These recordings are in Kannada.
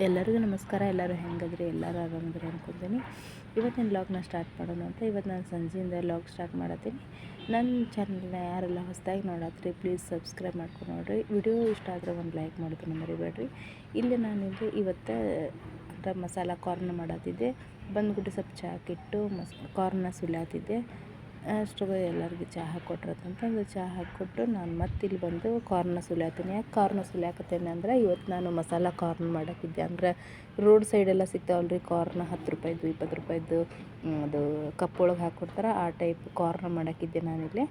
ಎಲ್ಲರಿಗೂ ನಮಸ್ಕಾರ, ಎಲ್ಲರೂ ಹೆಂಗದ್ರಿ? ಎಲ್ಲರೂ ಆರಾಮದ್ರಿ ಅನ್ಕೊತೀನಿ. ಇವತ್ತಿನ ಲಾಗ್ನ ಸ್ಟಾರ್ಟ್ ಮಾಡೋಣ ಅಂತ. ಇವತ್ತು ನಾನು ಸಂಜೆಯಿಂದ ಲಾಗ್ ಸ್ಟಾರ್ಟ್ ಮಾಡತ್ತೀನಿ. ನನ್ನ ಚಾನಲ್ನ ಯಾರೆಲ್ಲ ಹೊಸದಾಗಿ ನೋಡತ್ರಿ ಪ್ಲೀಸ್ ಸಬ್ಸ್ಕ್ರೈಬ್ ಮಾಡ್ಕೊಂಡು ನೋಡಿರಿ. ವಿಡಿಯೋ ಇಷ್ಟ ಆದರೆ ಒಂದು ಲೈಕ್ ಮಾಡೋದನ್ನು ಮರಿಬೇಡ್ರಿ. ಇಲ್ಲಿ ನಾನಿಲ್ಲಿ ಇವತ್ತು ಮಸಾಲ ಕಾರ್ನ್ ಮಾಡತ್ತಿದ್ದೆ. ಬಂದ್ಬಿಟ್ಟು ಸ್ವಲ್ಪ ಚಾಕಿಟ್ಟು ಮಸ್ ಕಾರ್ನ ಸುಲಾತಿದ್ದೆ ಅಷ್ಟೊಗೆ ಎಲ್ಲರಿಗೂ ಚಹಾ ಕೊಟ್ರತ್ತಂತಂದು ಚಹಾ ಹಾಕ್ಕೊಟ್ಟು ನಾನು ಮತ್ತೆ ಇಲ್ಲಿ ಬಂದು ಕಾರ್ನ ಸುಲಿಯತ್ತೀನಿ ಯಾಕೆ ಕಾರ್ನ ಸುಲಿಯಾಕತ್ತೇನೆ ಅಂದ್ರೆ ಇವತ್ತು ನಾನು ಮಸಾಲ ಕಾರ್ನ್ ಮಾಡಕ್ಕಿದ್ದೆ ಅಂದ್ರೆ ರೋಡ್ ಸೈಡೆಲ್ಲ ಸಿಗ್ತಾವಲ್ರಿ ಕಾರ್ನ್ ಹತ್ತು ರೂಪಾಯಿದು, ಇಪ್ಪತ್ತು ರೂಪಾಯಿದು ಅದು ಕಪ್ಪೊಳಗೆ ಹಾಕ್ಕೊಡ್ತಾರೆ ಆ ಟೈಪ್ ಕಾರ್ನ್ ಮಾಡಕ್ಕಿದ್ದೆ ನಾನಿಲ್ಲಿ.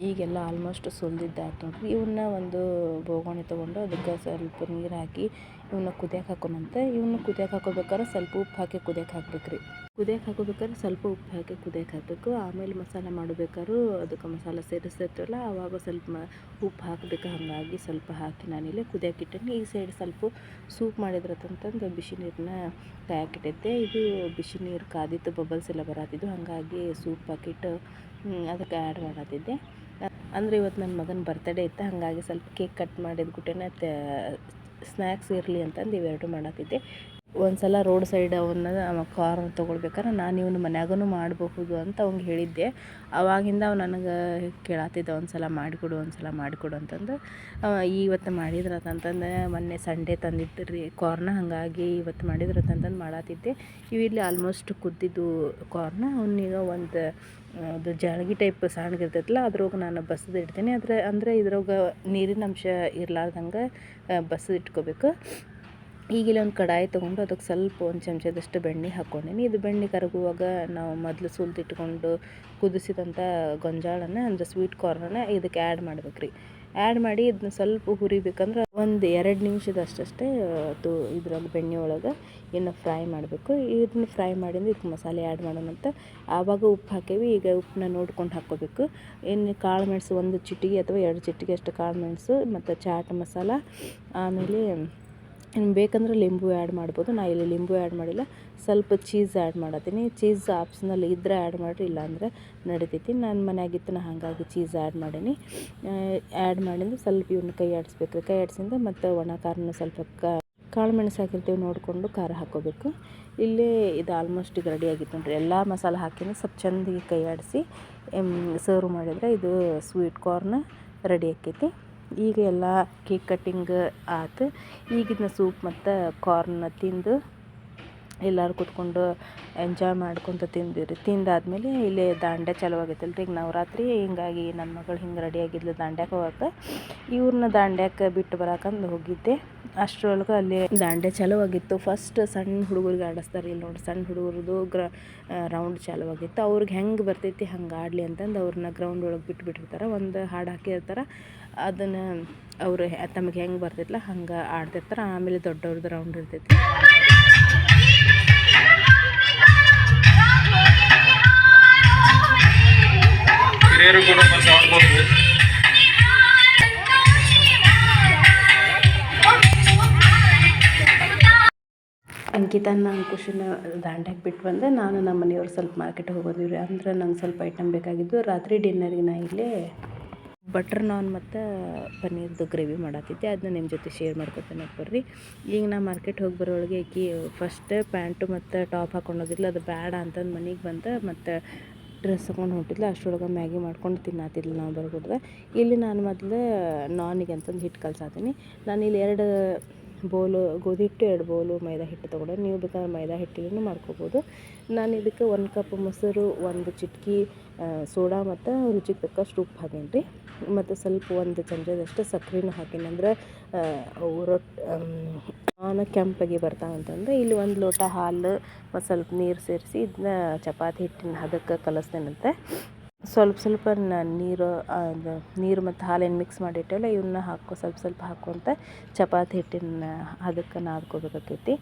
ಈಗೆಲ್ಲ ಆಲ್ಮೋಸ್ಟ್ ಸುಲಿದಿದ್ದು ಆಯ್ತು ನೋಡ್ರಿ ಇವನ್ನ ಒಂದು ಬೋಗಣಿ ತೊಗೊಂಡು ಅದಕ್ಕೆ ಸ್ವಲ್ಪ ನೀರು ಹಾಕಿ ಇವನ್ನ ಕುದಿಯಕ್ಕೆ ಹಾಕೋಣಂತೆ. ಇವನ್ನ ಕುದಿಯಕ್ಕೆ ಹಾಕೋಬೇಕಾದ್ರೆ ಸ್ವಲ್ಪ ಉಪ್ಪು ಹಾಕಿ ಕುದಿಯಕ್ಕೆ ಹಾಕ್ಬೇಕು ರೀ ಕುದಿಯಕ್ಕೆ ಹಾಕೋಬೇಕಾದ್ರೆ ಸ್ವಲ್ಪ ಉಪ್ಪು ಹಾಕಿ ಕುದಿಯಕ್ಕೆ ಹಾಕಬೇಕು. ಆಮೇಲೆ ಮಸಾಲೆ ಮಾಡಬೇಕಾದ್ರೂ ಅದಕ್ಕೆ ಮಸಾಲೆ ಸೇರಿಸ್ತಿರ್ತೀವಲ್ಲ ಆವಾಗ ಸ್ವಲ್ಪ ಉಪ್ಪು ಹಾಕಬೇಕು ಹಾಗಾಗಿ ಸ್ವಲ್ಪ ಹಾಕಿ ನಾನಿಲ್ಲಿ ಕುದಿಯಕ್ಕೆ ಇಟ್ಟೀನಿ. ಈ ಸೈಡ್ ಸ್ವಲ್ಪ ಸೂಪ್ ಮಾಡಿದ್ರತ್ತಂತಂದು ಬಿಸಿ ನೀರನ್ನ ಕಾಯಕ್ಕಿಟ್ಟಿದ್ದೆ ಇದು ಬಿಸಿ ನೀರು ಕಾದಿತ್ತು ಬಬಲ್ಸ್ ಎಲ್ಲ ಬರತ್ತಿದ್ದು, ಹಾಗಾಗಿ ಸೂಪ್ ಪಾಕಿಟ್ ಅದಕ್ಕೆ ಆ್ಯಡ್ ಮಾಡತ್ತಿದ್ದೆ. ಅಂದರೆ ಇವತ್ತು ನನ್ನ ಮಗನ ಬರ್ತಡೇ ಇತ್ತು, ಹಾಗಾಗಿ ಸ್ವಲ್ಪ ಕೇಕ್ ಕಟ್ ಮಾಡಿದ ಗುಟ್ಟೆನ ಸ್ನ್ಯಾಕ್ಸ್ ಇರಲಿ ಅಂತಂದು ಇವೆರಡು ಮಾಡತ್ತಿದ್ದೆ ಒಂದು ಸಲ ರೋಡ್ ಸೈಡ್ ಅವನ್ನ ಅವ ಕಾರ್ ತೊಗೊಳ್ಬೇಕಾರೆ ನಾನು ಇವನು ಮನ್ಯಾಗೂ ಮಾಡಬಹುದು ಅಂತ ಅವ್ಗೆ ಹೇಳಿದ್ದೆ. ಅವಾಗಿಂದ ಅವ ನನಗೆ ಕೇಳತ್ತಿದ್ದ ಒಂದು ಸಲ ಮಾಡಿಕೊಡು ಒಂದು ಸಲ ಮಾಡಿಕೊಡು ಅಂತಂದು. ಇವತ್ತು ಮಾಡಿದ್ರತಂತಂದು ಮೊನ್ನೆ ಸಂಡೇ ತಂದಿದ್ದು ರೀ ಕಾರ್ನ ಹಾಗಾಗಿ ಇವತ್ತು ಮಾಡಿದ್ರತಂತಂದು ಮಾಡತ್ತಿದ್ದೆ ಇವು ಇಲ್ಲಿ ಆಲ್ಮೋಸ್ಟ್ ಕುದ್ದಿದ್ದು ಕಾರ್ನ ಅವನೀಗ ಒಂದು ಅದು ಜಾಳಗಿ ಟೈಪ್ ಸಣ್ಣಗಿರ್ತೈತಲ್ಲ ಅದ್ರೊಳಗೆ ನಾನು ಬಸದು ಇಡ್ತೀನಿ. ಆದರೆ, ಅಂದರೆ ಇದ್ರೊಳಗೆ ನೀರಿನ ಅಂಶ ಇರಲಾರ್ದಂಗೆ ಬಸದು ಇಟ್ಕೋಬೇಕು. ಈಗಿಲ್ಲ ಒಂದು ಕಡಾಯಿ ತೊಗೊಂಡು ಅದಕ್ಕೆ ಸ್ವಲ್ಪ ಒಂದು ಚಮಚದಷ್ಟು ಬೆಣ್ಣೆ ಹಾಕ್ಕೊಂಡೀನಿ ಇದು ಬೆಣ್ಣೆ ಕರಗುವಾಗ ನಾವು ಮೊದಲು ಸುಲ್ದಿಟ್ಕೊಂಡು ಕುದಿಸಿದಂಥ ಗೊಂಜಾಳನ್ನು ಅಂದರೆ ಸ್ವೀಟ್ ಕಾರ್ನನ್ನು ಇದಕ್ಕೆ ಆ್ಯಡ್ ಮಾಡ್ಬೇಕು ರೀ ಆ್ಯಡ್ ಮಾಡಿ ಇದನ್ನ ಸ್ವಲ್ಪ ಹುರಿಬೇಕಂದ್ರೆ ಒಂದು ಎರಡು ನಿಮಿಷದಷ್ಟಷ್ಟೇ ಅದು ಇದ್ರಲ್ಲಿ ಬೆಣ್ಣೆ ಒಳಗೆ ಇನ್ನು ಫ್ರೈ ಮಾಡಬೇಕು. ಇದನ್ನ ಫ್ರೈ ಮಾಡಿಂದ ಇದಕ್ಕೆ ಮಸಾಲೆ ಆ್ಯಡ್ ಮಾಡೋಣಂತ ಆವಾಗ ಉಪ್ಪು ಹಾಕೇವಿ. ಈಗ ಉಪ್ಪನ್ನ ನೋಡ್ಕೊಂಡು ಹಾಕ್ಕೋಬೇಕು. ಇನ್ನು ಕಾಳು ಮೆಣಸು ಒಂದು ಚಿಟಿಗೆ ಅಥವಾ ಎರಡು ಚಿಟಿಗೆ ಅಷ್ಟು ಕಾಳು ಮೆಣಸು, ಮತ್ತು ಚಾಟ್ ಮಸಾಲ, ಆಮೇಲೆ ಇನ್ನು ಬೇಕಂದ್ರೆ ಲಿಂಬು ಆ್ಯಡ್ ಮಾಡ್ಬೋದು. ನಾ ಇಲ್ಲಿ ಲಿಂಬು ಆ್ಯಡ್ ಮಾಡಿಲ್ಲ. ಸ್ವಲ್ಪ ಚೀಸ್ ಆ್ಯಡ್ ಮಾಡತ್ತೀನಿ. ಚೀಸ್ ಆಪ್ಷನಲ್ ಇದ್ರೆ ಆ್ಯಡ್ ಮಾಡಿರಿ, ಇಲ್ಲಾಂದರೆ ನಡಿತೈತಿ. ನಾನು ಮನೆಯಾಗಿತ್ತು ನಾ ಹಾಗಾಗಿ ಚೀಸ್ ಆ್ಯಡ್ ಮಾಡೀನಿ. ಆ್ಯಡ್ ಮಾಡಿದ್ರೆ ಸ್ವಲ್ಪ ಇವನ್ನ ಕೈ ಆಡಿಸ್ಬೇಕು ಕೈ ಆಡಿಸಿಂದ ಮತ್ತು ಒಣ ಖಾರನ ಸ್ವಲ್ಪ ಕಾಳು ಮೆಣಸು ಹಾಕಿರ್ತೀವಿ ನೋಡಿಕೊಂಡು ಖಾರ ಹಾಕೋಬೇಕು. ಇಲ್ಲೇ ಇದು ಆಲ್ಮೋಸ್ಟ್ ಈಗ ರೆಡಿ ಆಗಿತ್ತು ನೋಡಿರಿ. ಎಲ್ಲ ಮಸಾಲೆ ಹಾಕಿನ ಸ್ವಲ್ಪ ಚೆಂದಾಗಿ ಕೈ ಆಡಿಸಿ ಸರ್ವ್ ಮಾಡಿದರೆ ಇದು ಸ್ವೀಟ್ ಕಾರ್ನ್ ರೆಡಿ ಆಕೈತಿ. ಈಗ ಎಲ್ಲ ಕೇಕ್ ಕಟ್ಟಿಂಗ್ ಆತು. ಈಗಿನ ಸೂಪ್ ಮತ್ತು ಕಾರ್ನ್ ತಿಂದು ಎಲ್ಲರೂ ಕೂತ್ಕೊಂಡು ಎಂಜಾಯ್ ಮಾಡ್ಕೊತ ತಿಂದಿರಿ, ತಿಂದಾದ್ಮೇಲೆ ಇಲ್ಲಿ ದಾಂಡ್ಯ ಚಾಲು ಆಗೈತಲ್ಲ ರೀ ಈಗ ನವರಾತ್ರಿ, ಹಿಂಗಾಗಿ ನನ್ನ ಮಗಳು ಹಿಂಗೆ ರೆಡಿ ಆಗಿದ್ಲು ದಾಂಡ್ಯಕ್ಕೆ ಹೋಗಕ್ಕೆ ಇವ್ರನ್ನ ದಾಂಡ್ಯಕ್ಕೆ ಬಿಟ್ಟು ಬರಕಂದು ಹೋಗಿದ್ದೆ. ಅಷ್ಟರೊಳಗೆ ಅಲ್ಲಿ ದಾಂಡ್ಯ ಚಾಲು ಆಗಿತ್ತು ಫಸ್ಟ್ ಸಣ್ಣ ಹುಡುಗರಿಗೆ ಆಡಿಸ್ತಾರೆ ಇಲ್ಲಿ ನೋಡಿ ಸಣ್ಣ ಹುಡುಗರದು ಗ್ರ ರೌಂಡ್ ಚಾಲು ಆಗಿತ್ತು ಅವ್ರಿಗೆ ಹೆಂಗೆ ಬರ್ತೈತಿ, ಹಂಗೆ ಆಡಲಿ ಅಂತಂದು ಅವ್ರನ್ನ ಗ್ರೌಂಡ್ ಒಳಗೆ ಬಿಟ್ಟು ಬಿಟ್ಟಿರ್ತಾರೆ. ಒಂದು ಹಾಡು ಹಾಕಿರ್ತಾರೆ. ಅದನ್ನು ಅವರು ತಮಗೆ ಹೆಂಗೆ ಬರ್ತೈತಲ್ಲ ಹಂಗೆ ಆಡ್ತಿರ್ತಾರೆ. ಆಮೇಲೆ ದೊಡ್ಡವ್ರದ್ದು ರೌಂಡ್ ಇರ್ತೈತಿ. ಹಿರಿಯರು ಕೂಡ ಮತ್ತೆ ಆಡ್ಬೋದು ಅಂಕಿತನ ಅಂಕುಶನ ದಾಂಡಾಗಿ ಬಿಟ್ಟು ಬಂದೆ. ನಾನು ನಮ್ಮ ಮನೆಯವ್ರು ಸ್ವಲ್ಪ ಮಾರ್ಕೆಟ್ ಹೋಗೋದಿವ್ರಿ. ಅಂದ್ರೆ ನಂಗೆ ಸ್ವಲ್ಪ ಐಟಮ್ ಬೇಕಾಗಿದ್ದು. ರಾತ್ರಿ ಡಿನ್ನರಿಗೆ ನಾ ಇಲ್ಲೇ ಬಟರ್ ನಾನ್ ಮತ್ತು ಪನ್ನೀರ್ದು ಗ್ರೇವಿ ಮಾಡತ್ತಿದ್ದೆ ಅದನ್ನ ನಿಮ್ಮ ಜೊತೆ ಶೇರ್ ಮಾಡ್ಕೊತೇನೆ ಬರ್ರಿ. ಈಗ ನಾ ಮಾರ್ಕೆಟ್ ಹೋಗಿ ಬರೋಳಗೆ ಆಕಿ ಫಸ್ಟ್ ಪ್ಯಾಂಟು ಮತ್ತು ಟಾಪ್ ಹಾಕ್ಕೊಂಡೋಗಿದ್ಲು ಅದು ಬೇಡ ಅಂತಂದು ಮನೆಗೆ ಬಂದು. ಮತ್ತು ಡ್ರೆಸ್ ತೊಗೊಂಡು ಹೊಂಟಿದ್ಲು, ಅಷ್ಟರೊಳಗೆ ಮ್ಯಾಗಿ ಮಾಡ್ಕೊಂಡು ತಿನ್ನತ್ತಿದ್ಲು ನಾವು ಬರ್ಬಿಡ್ದೆ ಇಲ್ಲಿ ನಾನು ಮೊದಲು ನಾನಿಗೆ ಅಂತಂದು ಹಿಟ್ಟು ಕಲ್ಸಾತೀನಿ. ನಾನು ಇಲ್ಲಿ ಎರಡು ಬೋಲು ಗೋಧಿ ಹಿಟ್ಟು ಎರಡು ಬೌಲು ಮೈದಾ ಹಿಟ್ಟು ತೊಗೊಂಡೆ ನೀವು ಬೇಕಾದ್ರೆ ಮೈದಾ ಹಿಟ್ಟಿನೂ ಮಾಡ್ಕೊಬೋದು. ನಾನು ಇದಕ್ಕೆ ಒಂದು ಕಪ್ ಮೊಸರು, ಒಂದು ಚಿಟಕಿ ಸೋಡಾ ಮತ್ತು ರುಚಿಗೆ ತಕ್ಕಷ್ಟು ಉಪ್ಪು ಹಾಕೀನಿ ರೀ ಮತ್ತು ಸ್ವಲ್ಪ ಒಂದು ಚಮಚದಷ್ಟು ಸಕ್ರೆನೂ ಹಾಕೀನಿ ಅಂದ್ರೆ ರೊಟ್ಟಿ ಆನ ಕೆಂಪಾಗಿ ಅಂತಂದ್ರೆ ಇಲ್ಲಿ ಒಂದು ಲೋಟ ಹಾಲು ಮತ್ತು ಸ್ವಲ್ಪ ನೀರು ಸೇರಿಸಿ ಇದನ್ನ ಚಪಾತಿ ಹಿಟ್ಟಿನ ಹದಕ್ಕೆ ಕಲಿಸ್ತೇನಂತೆ. ಸ್ವಲ್ಪ ಸ್ವಲ್ಪ ನೀರು ಅದು ನೀರು ಮತ್ತು ಹಾಲೇನು ಮಿಕ್ಸ್ ಮಾಡಿಟ್ಟೆವಲ್ಲ ಇವನ್ನ ಹಾಕೋ, ಸ್ವಲ್ಪ ಸ್ವಲ್ಪ ಹಾಕ್ಕೊತ ಚಪಾತಿ ಹಿಟ್ಟಿನ ಹದಕ್ಕೆ ನಾದ್ಕೋಬೇಕಾಕೈತಿ.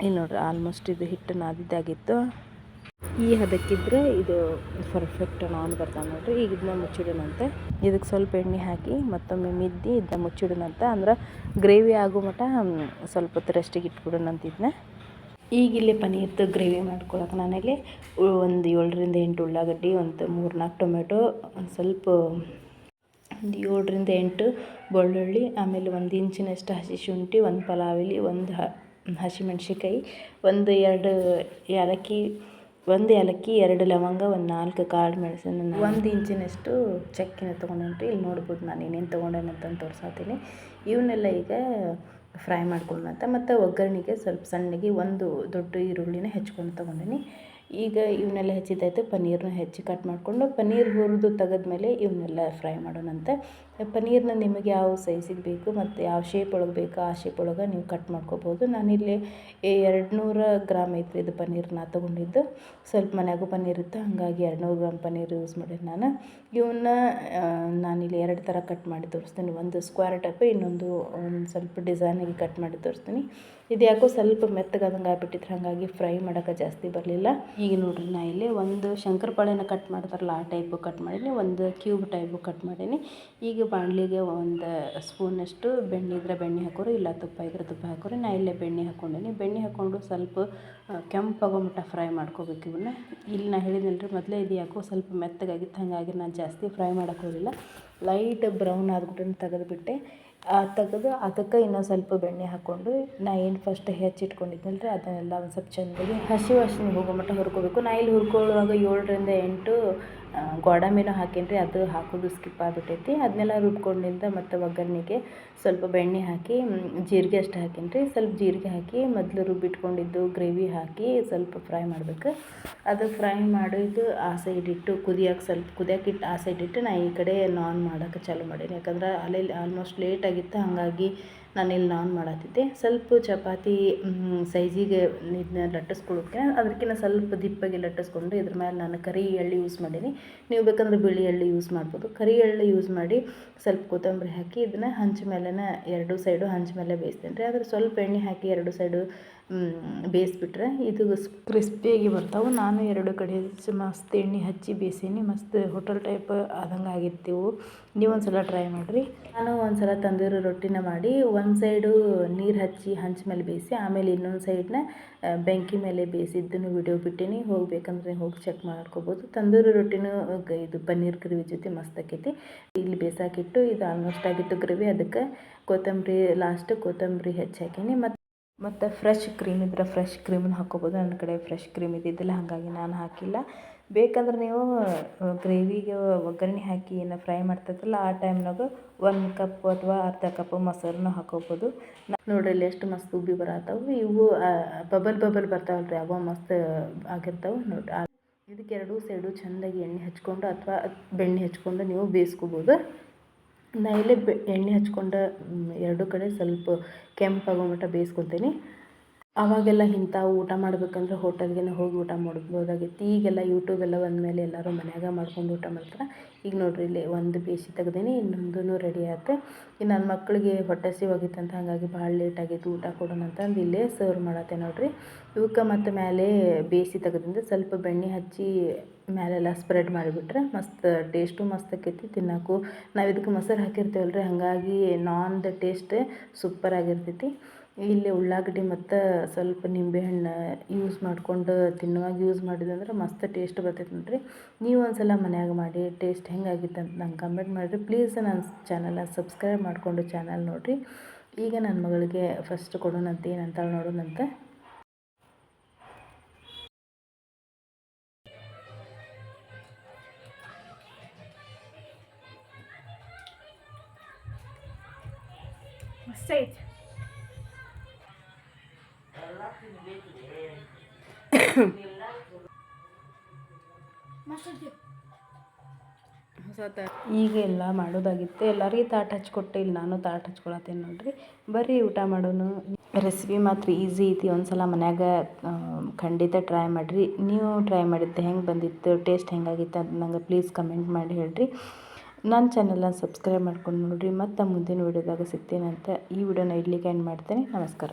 ಇಲ್ಲಿ ನೋಡ್ರಿ ಆಲ್ಮೋಸ್ಟ್ ಇದು ಹಿಟ್ಟು ನಾದಿದ್ದಾಗಿತ್ತು. ಈ ಹದಕ್ಕಿದ್ರೆ ಇದು ಪರ್ಫೆಕ್ಟ್ ನಾನ್ ಬರ್ತಾವೆ ನೋಡ್ರಿ. ಈಗ ಇದನ್ನ ಮುಚ್ಚಿಡೋಣಂತೆ ಇದಕ್ಕೆ ಸ್ವಲ್ಪ ಎಣ್ಣೆ ಹಾಕಿ ಮತ್ತೊಮ್ಮೆ ಮಿದ್ದಿ ಇದನ್ನ ಮುಚ್ಚಿಡೋಣಂತೆ ಅಂದ್ರೆ ಗ್ರೇವಿ ಆಗೋ ಮಟ್ಟ ಸ್ವಲ್ಪ ಹೊತ್ತು ರೆಸ್ಟಿಗೆ ಇಟ್ಬಿಡೋಣಂತ ಇದನ್ನ ಈಗ ಇಲ್ಲಿ ಪನ್ನೀರ್ದು ಗ್ರೇವಿ ಮಾಡ್ಕೊಳಕ್ಕೆ ನಾನಿಲ್ಲಿ ಒಂದು ಏಳರಿಂದ ಎಂಟು ಉಳ್ಳಾಗಡ್ಡಿ, ಒಂದು ಮೂರು ನಾಲ್ಕು ಟೊಮೆಟೊ, ಒಂದು ಸ್ವಲ್ಪ ಒಂದು ಏಳರಿಂದ ಎಂಟು ಬೆಳ್ಳುಳ್ಳಿ, ಆಮೇಲೆ ಒಂದು ಇಂಚಿನಷ್ಟು ಹಸಿ ಶುಂಠಿ, ಒಂದು ಪಲಾವ್ ಎಲೆ ಒಂದು ಹಸಿಮೆಣ್ಸಿನ್ಕಾಯಿ, ಒಂದು ಎರಡು ಏಲಕ್ಕಿ, ಒಂದು ಏಲಕ್ಕಿ, ಎರಡು ಲವಂಗ, ಒಂದು ನಾಲ್ಕು ಕಾಳು ಮೆಣಸಿನ ಒಂದು ಇಂಚಿನಷ್ಟು ಚಕ್ಕೆನ ತೊಗೊಂಡೇನಿ ಇಲ್ಲಿ ನೋಡ್ಬೋದು ನಾನು ಏನೇನು ತೊಗೊಂಡೇನಂತಂದು ತೋರ್ಸಾತೀನಿ. ಇವನ್ನೆಲ್ಲ ಈಗ ಫ್ರೈ ಮಾಡ್ಕೊಳ್ಳೋಣ ಮತ್ತು ಒಗ್ಗರಣೆಗೆ ಸ್ವಲ್ಪ ಸಣ್ಣಗೆ ಒಂದು ದೊಡ್ಡ ಈರುಳ್ಳಿನ ಹೆಚ್ಕೊಂಡು ತೊಗೊಂಡಿನಿ. ಈಗ ಇವನ್ನೆಲ್ಲ ಹೆಚ್ಚಿದ್ದಾಯ್ತು, ಪನ್ನೀರ್ನ ಹೆಚ್ಚಿ ಕಟ್ ಮಾಡಿಕೊಂಡು ಪನ್ನೀರ್ ಹುರಿದು ತೆಗೆದ್ಮೇಲೆ ಇವನ್ನೆಲ್ಲ ಫ್ರೈ ಮಾಡೋಣಂತೆ. ಪನ್ನೀರನ್ನ ನಿಮಗೆ ಯಾವ ಸೈಜಿಗೆ ಬೇಕು ಮತ್ತು ಯಾವ ಶೇಪ್ ಒಳಗೆ ಬೇಕು ಆ ಶೇಪ್ ಒಳಗೆ ನೀವು ಕಟ್ ಮಾಡ್ಕೋಬೋದು. ನಾನಿಲ್ಲಿ ಎರಡು ನೂರ ಗ್ರಾಮ್ ಐತ್ರಿ ಇದು ಪನ್ನೀರ್ ನಾ ತೊಗೊಂಡಿದ್ದು. ಸ್ವಲ್ಪ ಮನ್ಯಾಗೂ ಪನ್ನೀರ್ ಇತ್ತು, ಹಾಗಾಗಿ ಎರಡು ನೂರು ಗ್ರಾಮ್ ಪನ್ನೀರ್ ಯೂಸ್ ಮಾಡೀನಿ ನಾನು. ಇವನ್ನ ನಾನಿಲ್ಲಿ ಎರಡು ಥರ ಕಟ್ ಮಾಡಿ ತೋರಿಸ್ತೀನಿ. ಒಂದು ಸ್ಕ್ವೇರ್ ಟೈಪ್ ಇನ್ನೊಂದು, ಒಂದು ಸ್ವಲ್ಪ ಡಿಸೈನಿಗೆ ಕಟ್ ಮಾಡಿ ತೋರಿಸ್ತೀನಿ. ಇದು ಯಾಕೋ ಸ್ವಲ್ಪ ಮೆತ್ತಗಾದಂಗೆ ಆಗ್ಬಿಟ್ಟಿತ್ತು, ಹಾಗಾಗಿ ಫ್ರೈ ಮಾಡೋಕೆ ಜಾಸ್ತಿ ಬರಲಿಲ್ಲ. ಈಗ ನೋಡ್ರಿ, ನಾ ಇಲ್ಲಿ ಒಂದು ಶಂಕರಪಾಳೆನ ಕಟ್ ಮಾಡ್ತಾರಲ್ಲ, ಆ ಟೈಪು ಕಟ್ ಮಾಡೀನಿ. ಒಂದು ಕ್ಯೂಬ್ ಟೈಪು ಕಟ್ ಮಾಡೀನಿ. ಈಗ ಬಾಣಲಿಗೆ ಒಂದು ಸ್ಪೂನಷ್ಟು ಬೆಣ್ಣೆ ಇದ್ರೆ ಬೆಣ್ಣೆ ಹಾಕೋರು, ಇಲ್ಲ ತುಪ್ಪ ಇದ್ರೆ ತುಪ್ಪ ಹಾಕೋರು. ನಾ ಇಲ್ಲೇ ಬೆಣ್ಣೆ ಹಾಕ್ಕೊಂಡೀನಿ. ಬೆಣ್ಣೆ ಹಾಕ್ಕೊಂಡು ಸ್ವಲ್ಪ ಕೆಂಪಾಗೋ ಮಟ್ಟ ಫ್ರೈ ಮಾಡ್ಕೋಬೇಕು ಇವನ್ನ ಇಲ್ಲಿ ನಾ ಹೇಳಿದ್ನಲ್ರಿ, ಮೊದಲೇ ಇದು ಯಾಕೋ ಸ್ವಲ್ಪ ಮೆತ್ತಗಾಗಿತ್ತು, ಹಾಗಾಗಿ ನಾನು ಜಾಸ್ತಿ ಫ್ರೈ ಮಾಡೋಕೆ ಹೋಗಿಲ್ಲ. ಲೈಟ್ ಬ್ರೌನ್ ಆದ್ಬಿಟ್ಟು ತೆಗೆದುಬಿಟ್ಟೆ. ತೆಗೆದು ಅದಕ್ಕೆ ಇನ್ನೊಂದು ಸ್ವಲ್ಪ ಬೆಣ್ಣೆ ಹಾಕ್ಕೊಂಡು ನಾ ಏನು ಫಸ್ಟ್ ಹೆಚ್ಚಿಟ್ಕೊಂಡಿದ್ನಲ್ಲ ರೀ ಅದನ್ನೆಲ್ಲ ಒಂದು ಸ್ವಲ್ಪ ಚೆಂದಾಗಿ ಹಸಿ ವಾಸನೆ ಹೋಗೋ ಮಟ್ಟ ಹುರ್ಕೋಬೇಕು. ನಾ ಇಲ್ಲಿ ಹುರ್ಕೊಳ್ಳುವಾಗ ಏಳರಿಂದ ಎಂಟು ಗೋಡಂಬಿನೂ ಹಾಕೀನಿ ರೀ, ಅದು ಹಾಕೋದು ಸ್ಕಿಪ್ ಆಗಿಬಿಟ್ಟೈತಿ. ಅದನ್ನೆಲ್ಲ ರುಬ್ಕೊಂಡಿಂದ ಮತ್ತು ಒಗ್ಗರಣೆಗೆ ಸ್ವಲ್ಪ ಬೆಣ್ಣೆ ಹಾಕಿ ಜೀರಿಗೆ ಅಷ್ಟು ಹಾಕೀನಿ ಸ್ವಲ್ಪ ಜೀರಿಗೆ ಹಾಕಿ, ಮೊದಲು ರುಬ್ಬಿಟ್ಕೊಂಡಿದ್ದು ಗ್ರೇವಿ ಹಾಕಿ ಸ್ವಲ್ಪ ಫ್ರೈ ಮಾಡಬೇಕು. ಅದು ಫ್ರೈ ಮಾಡಿದ್ದು ಆ ಸೈಡ್ ಇಟ್ಟು ಕುದಿಯೋಕೆ ಸ್ವಲ್ಪ ಕುದಿಯೋಕೆ ಇಟ್ಟು ಆ ಸೈಡ್ ಇಟ್ಟು ನಾ ಈ ಕಡೆ ನಾನ್ ಮಾಡೋಕೆ ಚಾಲು ಮಾಡೀನಿ. ಯಾಕಂದ್ರೆ ಅಲ್ಲಿ ಆಲ್ಮೋಸ್ಟ್ ಲೇಟ್ ಆಗಿತ್ತು, ಹಾಗಾಗಿ ನಾನು ಇಲ್ಲಿ ನಾನ್ ಮಾಡತ್ತಿದ್ದೆ. ಸ್ವಲ್ಪ ಚಪಾತಿ ಸೈಜಿಗೆ ಇದನ್ನ ಲಟ್ಟಿಸ್ಕೊಳ್ಳೋಕೆ ಅದಕ್ಕಿಂತ ಸ್ವಲ್ಪ ದಿಪ್ಪಾಗಿ ಲಟ್ಟಿಸ್ಕೊಂಡು ಇದ್ರ ಮೇಲೆ ನಾನು ಕರಿ ಎಳ್ಳು ಯೂಸ್ ಮಾಡೀನಿ. ನೀವು ಬೇಕಂದ್ರೆ ಬಿಳಿ ಎಳ್ಳು ಯೂಸ್ ಮಾಡ್ಬೋದು. ಕರಿ ಎಳ್ಳು ಯೂಸ್ ಮಾಡಿ ಸ್ವಲ್ಪ ಕೊತ್ತಂಬರಿ ಹಾಕಿ, ಇದನ್ನು ಹಂಚ ಮೇಲೆನ ಎರಡು ಸೈಡು ಹಂಚ ಮೇಲೆ ಬೇಯಿಸ್ತೇನೆ ರೀ. ಅದ್ರ ಸ್ವಲ್ಪ ಎಣ್ಣೆ ಹಾಕಿ ಎರಡು ಸೈಡು ಬೇಯಿಸ್ಬಿಟ್ರೆ ಇದು ಕ್ರಿಸ್ಪಿಯಾಗಿ ಬರ್ತಾವೆ. ನಾನು ಎರಡು ಕಡೆ ಮಸ್ತ್ ಎಣ್ಣೆ ಹಚ್ಚಿ ಬೇಯಿಸೀನಿ. ಮಸ್ತ್ ಹೋಟೆಲ್ ಟೈಪ್ ಆದಂಗೆ ಆಗಿರ್ತೀವು. ನೀವು ಒಂದು ಸಲ ಟ್ರೈ ಮಾಡಿರಿ. ನಾನು ಒಂದು ಸಲ ತಂದೂರಿ ರೊಟ್ಟಿನ ಮಾಡಿ ಒಂದು ಸೈಡು ನೀರು ಹಚ್ಚಿ ಹಂಚ ಮೇಲೆ ಬೇಯಿಸಿ, ಆಮೇಲೆ ಇನ್ನೊಂದು ಸೈಡ್ನ ಬೆಂಕಿ ಮೇಲೆ ಬೇಯಿಸಿದ್ದನ್ನು ವಿಡಿಯೋ ಬಿಟ್ಟಿನಿ. ಹೋಗ್ಬೇಕಂದ್ರೆ ಹೋಗಿ ಚೆಕ್ ಮಾಡ್ಕೋಬೋದು. ತಂದೂರಿ ರೊಟ್ಟಿನೂ ಇದು ಪನ್ನೀರ್ ಗ್ರೇವಿ ಜೊತೆ ಮಸ್ತ್ ಆಕೈತಿ. ಇಲ್ಲಿ ಬೇಸಾಕಿಟ್ಟು ಇದು ಆಲ್ಮೋಸ್ಟ್ ಆಗಿತ್ತು ಗ್ರೇವಿ. ಅದಕ್ಕೆ ಕೊತ್ತಂಬರಿ, ಲಾಸ್ಟ್ ಕೊತ್ತಂಬರಿ ಹೆಚ್ಚಾಕೀನಿ. ಮತ್ತು ಮತ್ತು ಫ್ರೆಶ್ ಕ್ರೀಮ್ ಇದ್ರೆ ಫ್ರೆಶ್ ಕ್ರೀಮನ್ನ ಹಾಕ್ಕೋಬೋದು ನನ್ನ ಕಡೆ ಫ್ರೆಶ್ ಕ್ರೀಮ್ ಇದ್ದಿದ್ದಿಲ್ಲ, ಹಾಗಾಗಿ ನಾನು ಹಾಕಿಲ್ಲ. ಬೇಕಂದ್ರೆ ನೀವು ಗ್ರೇವಿಗೆ ಒಗ್ಗರಣೆ ಹಾಕಿ ಏನು ಫ್ರೈ ಮಾಡ್ತೈತಲ್ಲ ಆ ಟೈಮ್ನಾಗ ಒಂದು ಕಪ್ ಅಥವಾ ಅರ್ಧ ಕಪ್ ಮೊಸರನ್ನ ಹಾಕ್ಕೋಬೋದು ನೋಡ್ರಿ ಇಲ್ಲಿ ಎಷ್ಟು ಮಸ್ತ್ ಉಬ್ಬಿ ಬರತ್ತವು ಇವು ಬಬಲ್ ಬಬಲ್ ಬರ್ತಾವಲ್ಲ ರೀ ಅವ ಮಸ್ತ್ ಆಗಿರ್ತಾವೆ ನೋಡಿ ಇದಕ್ಕೆ ಎರಡೂ ಸೈಡು ಚೆಂದಾಗಿ ಎಣ್ಣೆ ಹಚ್ಕೊಂಡು ಅಥವಾ ಬೆಣ್ಣೆ ಹಚ್ಕೊಂಡು ನೀವು ಬೇಯಿಸ್ಕೋಬೋದು. ನಾ ಇಲ್ಲೇ ಬೆ ಎಣ್ಣೆ ಹಚ್ಕೊಂಡು ಎರಡೂ ಕಡೆ ಸ್ವಲ್ಪ ಕೆಂಪಾಗೋ ಮಟ್ಟ ಬೇಯಿಸ್ಕೊತೀನಿ. ಆವಾಗೆಲ್ಲ ಇಂಥ ಊಟ ಮಾಡ್ಬೇಕಂದ್ರೆ ಹೋಟೆಲ್ಗೆ ಹೋಗಿ ಊಟ ಮಾಡ್ಬೋದಾಗಿತ್ತು. ಈಗೆಲ್ಲ ಯೂಟ್ಯೂಬ್ ಎಲ್ಲ ಬಂದ ಮೇಲೆ ಎಲ್ಲರೂ ಮನ್ಯಾಗ ಮಾಡ್ಕೊಂಡು ಊಟ ಮಾಡ್ತಾರೆ. ಈಗ ನೋಡಿರಿ, ಇಲ್ಲಿ ಒಂದು ಬೇಸಿ ತೆಗ್ದೀನಿ ಇನ್ನೊಂದೂ ರೆಡಿ ಆಯ್ತು. ಇನ್ನು ನನ್ನ ಮಕ್ಕಳಿಗೆ ಹೊಟ್ಟೆ ಹೋಗಿತ್ತಂತ ಹಾಗಾಗಿ ಭಾಳ ಲೇಟ್ ಊಟ ಕೊಡೋಣ ಅಂತಂದು ಇಲ್ಲೇ ಸರ್ವ್ ಮಾಡತ್ತೆ ನೋಡಿರಿ. ಇವಕ್ಕೆ ಮತ್ತು ಮೇಲೆ ಬೇಸಿ ತೆಗೆದಿಂದ ಸ್ವಲ್ಪ ಬೆಣ್ಣೆ ಹಚ್ಚಿ ಮೇಲೆಲ್ಲ ಸ್ಪ್ರೆಡ್ ಮಾಡಿಬಿಟ್ರೆ ಮಸ್ತ್ ಟೇಸ್ಟು ಮಸ್ತ್ ಆಕೈತಿ ತಿನ್ನೋಕ್ಕೂ ನಾವು ಇದಕ್ಕೆ ಮೊಸರು ಹಾಕಿರ್ತೀವಲ್ಲ ರೀ ಹಾಗಾಗಿ ನಾನ್ದ ಟೇಸ್ಟ್ ಸೂಪರ್ ಆಗಿರ್ತೈತಿ. ಇಲ್ಲಿ ಉಳ್ಳಾಗಡ್ಡಿ ಮತ್ತು ಸ್ವಲ್ಪ ನಿಂಬೆಹಣ್ಣು ಯೂಸ್ ಮಾಡಿಕೊಂಡು ತಿನ್ನುವಾಗ ಯೂಸ್ ಮಾಡಿದಂದ್ರೆ ಮಸ್ತ್ ಟೇಸ್ಟ್ ಬರ್ತೈತೆ ನೋಡಿರಿ. ನೀವು ಒಂದು ಸಲ ಮನ್ಯಾಗ ಮಾಡಿ ಟೇಸ್ಟ್ ಹೆಂಗಾಗಿತ್ತು ಅಂತ ನಂಗೆ ಕಮೆಂಟ್ ಮಾಡಿರಿ. ಪ್ಲೀಸ್ ನನ್ನ ಚಾನಲ ಸಬ್ಸ್ಕ್ರೈಬ್ ಮಾಡಿಕೊಂಡು ಚಾನಲ್ ನೋಡಿರಿ. ಈಗ ನನ್ನ ಮಗಳಿಗೆ ಫಸ್ಟ್ ಕೊಡೋಣಂತ ಏನಂತ ನೋಡೋಣಂತೆ. ಮಸ್ತ್ ಈಗ ಎಲ್ಲ ಮಾಡೋದಾಗಿತ್ತು. ಎಲ್ಲರಿಗೆ ತಾಟ್ ಹಚ್ಕೊಟ್ಟೆ. ಇಲ್ಲಿ ನಾನು ತಾಟ್ ಹಚ್ಕೊಳತ್ತೇನೆ ನೋಡ್ರಿ. ಬರೀ ಊಟ ಮಾಡೋನು ರೆಸಿಪಿ ಮಾತ್ರ ಈಸಿ ಐತಿ. ಒಂದ್ಸಲ ಮನ್ಯಾಗ ಖಂಡಿತ ಟ್ರೈ ಮಾಡಿರಿ. ನೀವು ಟ್ರೈ ಮಾಡಿದ್ದೆ ಹೆಂಗೆ ಬಂದಿತ್ತು ಟೇಸ್ಟ್ ಹೆಂಗಾಗಿತ್ತು ಅಂತ ನಂಗೆ ಪ್ಲೀಸ್ ಕಮೆಂಟ್ ಮಾಡಿ ಹೇಳ್ರಿ. ನನ್ನ ಚಾನಲ್ನ ಸಬ್ಸ್ಕ್ರೈಬ್ ಮಾಡ್ಕೊಂಡು ನೋಡಿರಿ. ಮತ್ತು ಮುಂದಿನ ವೀಡಿಯೋದಾಗ ಸಿಗ್ತೇನೆ ಅಂತ ಈ ವಿಡಿಯೋನ ಇಡ್ಲಿಕ್ಕೆ ಎಂಡ್ ಮಾಡ್ತೇನೆ. ನಮಸ್ಕಾರ.